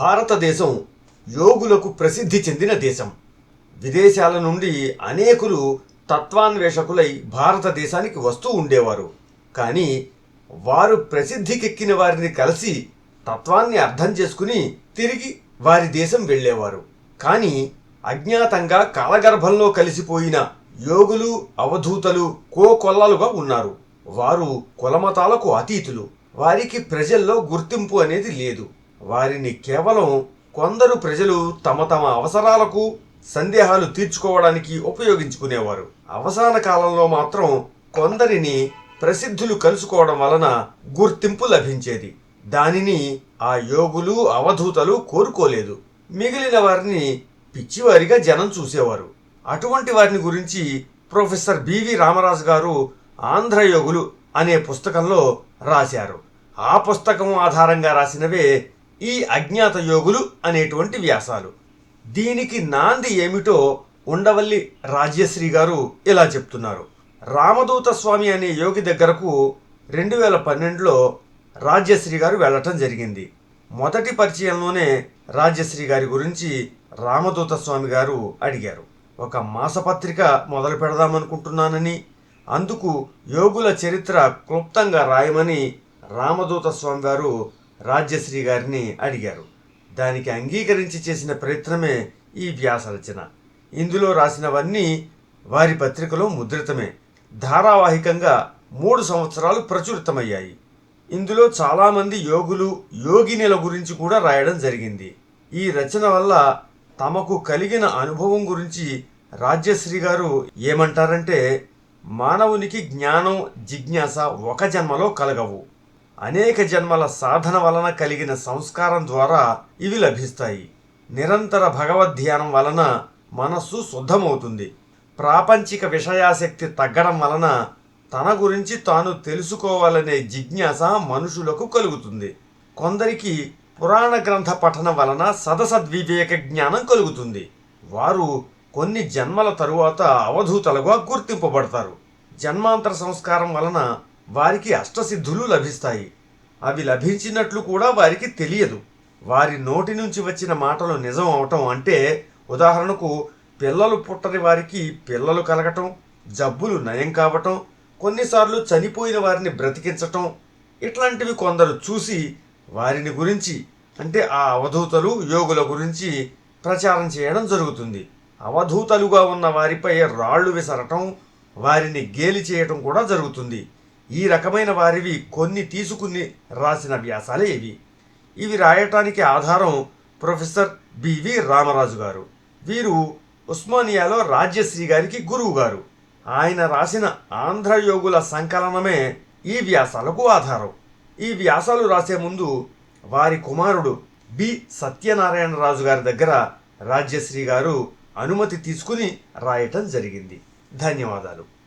భారతదేశం యోగులకు ప్రసిద్ధి చెందిన దేశం. విదేశాల నుండి అనేకులు తత్వాన్వేషకులై భారతదేశానికి వస్తూ ఉండేవారు. కానీ వారు ప్రసిద్ధికెక్కిన వారిని కలిసి తత్వాన్ని అర్థం చేసుకుని తిరిగి వారి దేశం వెళ్ళేవారు. కానీ అజ్ఞాతంగా కాలగర్భంలో కలిసిపోయిన యోగులు అవధూతలు కోకొల్లలుగా ఉన్నారు. వారు కులమతాలకు అతీతులు. వారికి ప్రజల్లో గుర్తింపు అనేది లేదు. వారిని కేవలం కొందరు ప్రజలు తమ తమ అవసరాలకు సందేహాలు తీర్చుకోవడానికి ఉపయోగించుకునేవారు. అవసాన కాలంలో మాత్రం కొందరిని ప్రసిద్ధులు కలుసుకోవడం వలన గుర్తింపు లభించేది. దానిని ఆ యోగులు అవధూతలు కోరుకోలేదు. మిగిలిన వారిని పిచ్చివారిగా జనం చూసేవారు. అటువంటి వారిని గురించి ప్రొఫెసర్ బివి రామరాజు గారు ఆంధ్రయోగులు అనే పుస్తకంలో రాశారు. ఆ పుస్తకం ఆధారంగా రాసినవే ఈ అజ్ఞాత యోగులు అనేటువంటి వ్యాసాలు. దీనికి నాంది ఏమిటో ఉండవల్లి రాజ్యశ్రీ గారు ఇలా చెప్తున్నారు. రామదూత స్వామి అనే యోగి దగ్గరకు రెండు వేల పన్నెండులో రాజ్యశ్రీ గారు వెళ్ళటం జరిగింది. మొదటి పరిచయంలోనే రాజ్యశ్రీ గారి గురించి రామదూత స్వామి గారు అడిగారు. ఒక మాసపత్రిక మొదలు పెడదామనుకుంటున్నానని అందుకు యోగుల చరిత్ర క్లుప్తంగా రాయమని రామదూత స్వామి గారు రాజ్యశ్రీ గారిని అడిగారు. దానికి అంగీకరించి చేసిన ప్రయత్నమే ఈ వ్యాస రచన ఇందులో రాసినవన్నీ వారి పత్రికలో ముద్రితమే. ధారావాహికంగా మూడు సంవత్సరాలు ప్రచురితమయ్యాయి. ఇందులో చాలామంది యోగులు యోగినిల గురించి కూడా రాయడం జరిగింది. ఈ రచన వల్ల తమకు కలిగిన అనుభవం గురించి రాజ్యశ్రీ గారు ఏమంటారంటే మానవునికి జ్ఞానం జిజ్ఞాస ఒక జన్మలో కలగవు. అనేక జన్మల సాధన వలన కలిగిన సంస్కారం ద్వారా ఇవి లభిస్తాయి. నిరంతర భగవద్ధ్యానం వలన మనస్సు శుద్ధమవుతుంది. ప్రాపంచిక విషయాసక్తి తగ్గడం వలన తన గురించి తాను తెలుసుకోవాలనే జిజ్ఞాస మనుషులకు కలుగుతుంది. కొందరికి పురాణ గ్రంథ పఠనం వలన సదసద్వివేక జ్ఞానం కలుగుతుంది. వారు కొన్ని జన్మల తరువాత అవధూతలుగా గుర్తింపబడతారు. జన్మాంతర సంస్కారం వలన వారికి అష్టసిద్ధులు లభిస్తాయి. అవి లభించినట్లు కూడా వారికి తెలియదు. వారి నోటి నుంచి వచ్చిన మాటలు నిజం అవటం అంటే ఉదాహరణకు పిల్లలు పుట్టని వారికి పిల్లలు కలగటం జబ్బులు నయం కావటం కొన్నిసార్లు చనిపోయిన వారిని బ్రతికించటం ఇట్లాంటివి కొందరు చూసి వారిని గురించి అంటే ఆ అవధూతలు యోగుల గురించి ప్రచారం చేయడం జరుగుతుంది. అవధూతలుగా ఉన్న వారిపై రాళ్ళు విసరటం వారిని గేలి చేయటం కూడా జరుగుతుంది. ఈ రకమైన వారివి కొన్ని తీసుకుని రాసిన వ్యాసాలే ఇవి. ఇవి రాయటానికి ఆధారం ప్రొఫెసర్ బివి రామరాజు గారు. వీరు ఉస్మానియాలో రాజ్యశ్రీ గారికి గురువు గారు. ఆయన రాసిన ఆంధ్రయోగుల సంకలనమే ఈ వ్యాసాలకు ఆధారం. ఈ వ్యాసాలు రాసే ముందు వారి కుమారుడు బి. సత్యనారాయణ రాజు గారి దగ్గర రాజ్యశ్రీ గారు అనుమతి తీసుకుని రాయటం జరిగింది. ధన్యవాదాలు.